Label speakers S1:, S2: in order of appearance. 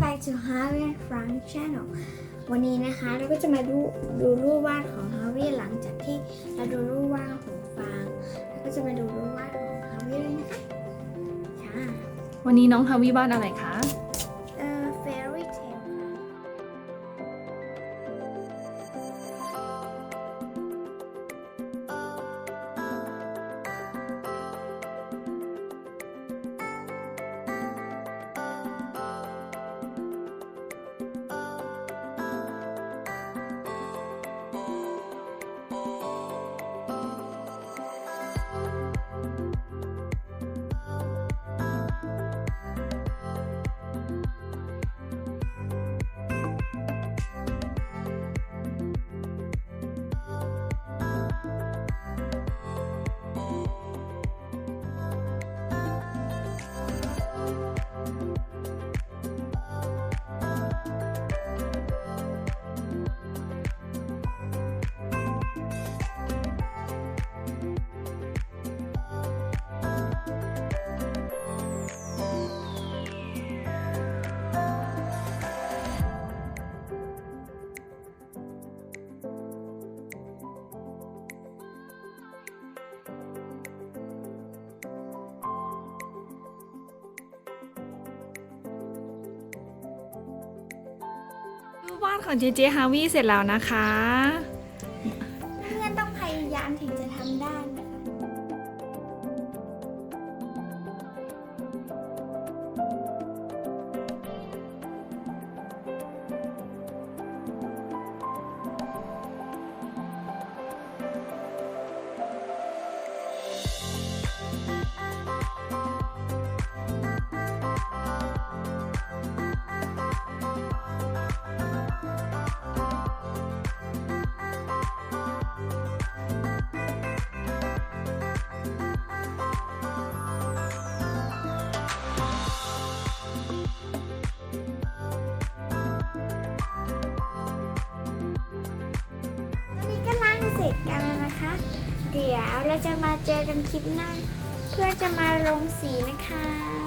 S1: back to Harvey and Frank Channel วันนี้นะคะเราก็จะมาดูดูรูปวาดของ Harvey หลังจากที่เราดูรูปวาดของฟางแล้วก็จะมาดูรูปวาดของ Harvey เลยนะคะค่ะ
S2: วันนี้น้องฮาวิวาดอะไรคะ รูปวาดของเจเจฮาวิเสร็จแล้วนะคะ
S1: เพื่อนต้องพยายามถึงจะทำได้ จกันแล้วนะคะ เดี๋ยวเราจะมาเจอกันคลิปหน้า เพื่อจะมาลงสีนะคะ